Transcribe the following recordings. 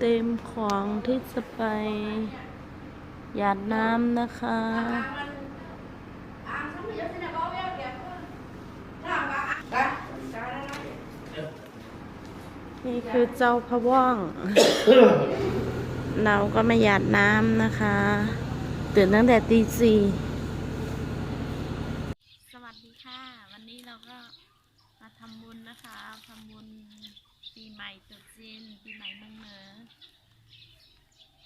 เต็มของที่จะไป หยาดน้ำนะคะ นี่คือเจ้าพะว่อง เราก็มาหยาดน้ำนะคะ ตื่นตั้งแต่ตีสี่สวัสดีค่ะ วันนี้เราก็มาทำบุญนะคะทำบุญ ปีใหม่ตรุษจีนปีใหม่เมืองเหนือ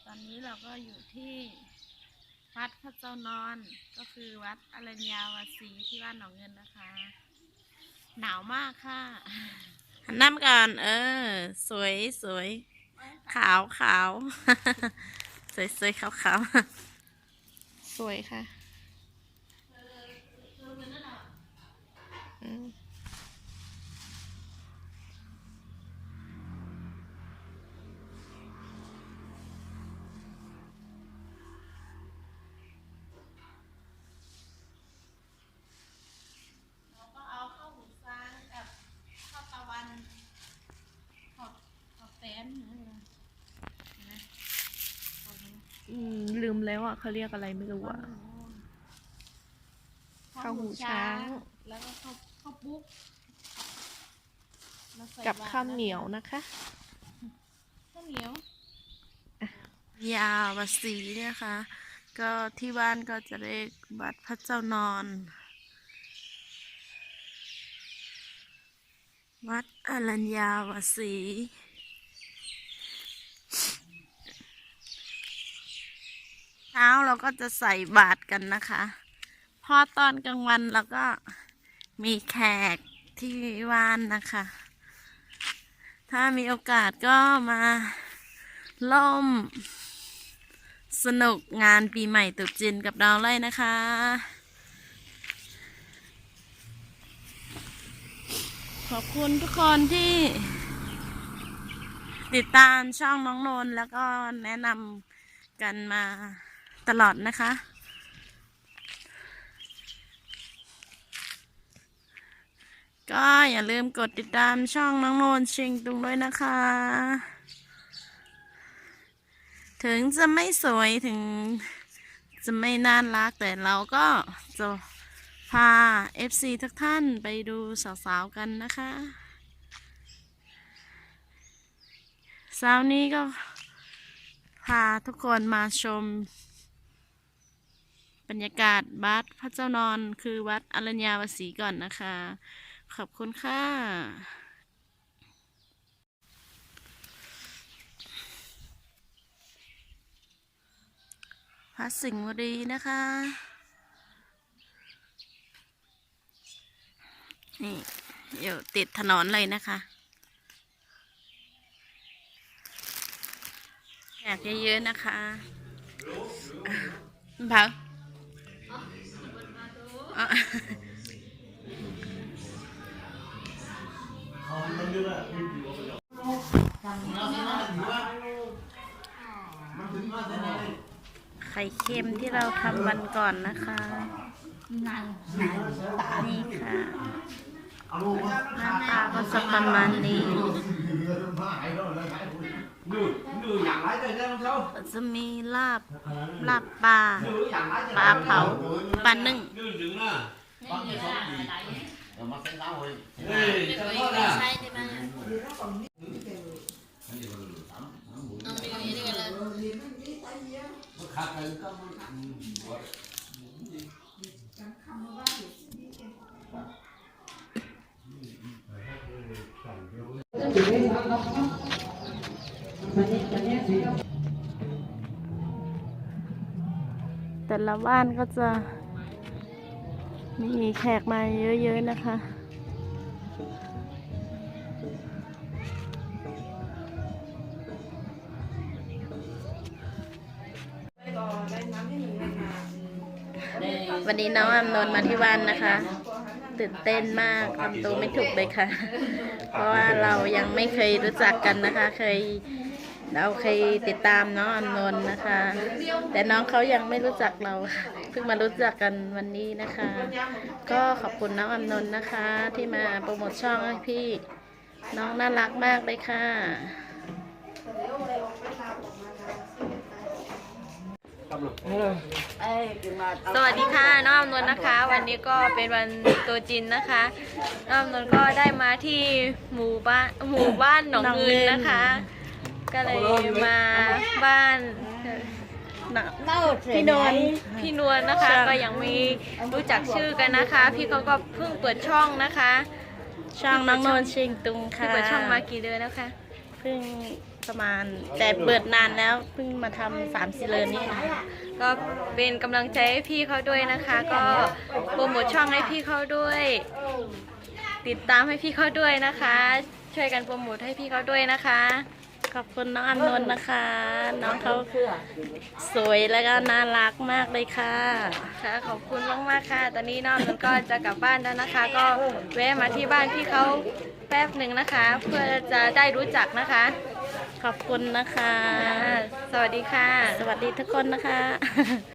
ตอนนี้เราก็อยู่ที่วัดพระเจ้านอนก็คือวัดอรัญญาวาสีที่บ้านหนองเงินนะคะ หนาวมากค่ะหันหน้ามาก่อนเออ สวยสวยขาวขาวสวยสวยขาวขาวสวยค่ะอืมเราก็เอาข้าวหมูซางกับข้าวตะวันข้าวข้าวแป้นนะนะข้าวนี้ อืมลืม แล้วอะเขาเรียกอะไรไม่รู้อะข้าวหูช้าง แล้วก็ข้าวข้าวปุ๊กแล้วใส่กับตรข้าวเหนียวนะคะข้าวเหนียว ยาวสีนะคะ ก็ที่บ้านก็จะเรียกบัดพระเจ้านอน วัดอรัญญาวสี ช้าเราก็จะใส่บาตรกันนะคะ พอตอนกลางวันเราก็มีแขกที่ว่านนะคะ ถ้ามีโอกาสก็มาล่ม สนุกงานปีใหม่ตรุษจีนกับเราเลยนะคะ ขอบคุณทุกคนที่ ติดตามช่องน้องนนแล้วก็แนะนำกันมา ตลอดนะคะ ก็อย่าลืมกดติดตามช่องน้องโนนชิงตุงด้วยนะคะ ถึงจะไม่สวยถึงจะไม่น่ารักแต่เราก็จะพา FC ทุกท่านไปดูสาวๆกันนะคะเช้านี้ก็พาทุกคนมาชม บรรยากาศวัดพระเจ้านอนคือวัดอรัญญาวสีก่อนนะคะ ขอบคุณค่ะพระสิงห์บุรีนะคะ นี่อยู่ติดถนนเลยนะคะ อยากเยอะๆนะคะเผา อะไข่เค็มที่เราทำวันก่อนนะคะ นี่ค่ะหน้าตาก็จะประมาณนี้ Nửa, nửa dạng lái tay ra không sao ก็จะมีลาบลาบปลา Nửa dạng lái ปลาเผาปลานึ่ง Nửa đứng nè Rồi mắt thấy tao rồi. Ê, chẳng có nè ใช่ได้ไหม Nó khác cái có nó- แต่ละบ้านก็จะมีแขกมาเยอะๆนะคะ วันนี้น้องอำนนท์มาที่บ้านนะคะ ตื่นเต้นมากทำตัวไม่ถูกเลยค่ะ เพราะว่าเรายังไม่เคยรู้จักกันนะคะ เคย เราเคยติดตามน้องอำนนท์นะคะ แต่น้องเขายังไม่รู้จักเราเพิ่งมารู้จักกันวันนี้นะคะ ก็ขอบคุณน้องอำนนท์นะคะ ที่มาโปรโมทช่องให้พี่น้องน่ารักมากเลยค่ะสวัสดีค่ะน้องอำนวลนะคะ วันนี้ก็เป็นวันตัวจินนะคะ น้องอำนวลก็ได้มาที่หมู่บ้านหมู่บ้านหนองเงินนะคะ ก็เลยมาบ้านพี่นวลพี่นวลนะคะก็ยังไม่รู้จักชื่อกันนะคะ พี่เขาก็เพิ่งเปิดช่องนะคะ ช่างน้องนวลเชียงตุงพี่ค่ะเปิดช่องมากี่เดือนแล้วคะเพิ่งประมาณแต่เปิดนานแล้วเพิ่งมาทำสามสี่เดือนนี่ค่ะก็เป็นกำลังใจให้พี่เขาด้วยนะคะ ก็โปรโมทช่องให้พี่เขาด้วย ติดตามให้พี่เขาด้วยนะคะ ช่วยกันโปรโมทให้พี่เขาด้วยนะคะ ขอบคุณน้องอำนวลนะคะ น้องเขาสวยแล้วก็น่ารักมากเลยค่ะ ค่ะ ขอบคุณมากๆค่ะ ตอนนี้น้องมันก็จะกลับบ้านแล้วนะคะ ก็แวะมาที่บ้านพี่เขาแป๊บหนึ่งนะคะ เพื่อจะได้รู้จักนะคะ ขอบคุณนะคะอ่าสวัสดีค่ะ สวัสดีทุกคนนะคะ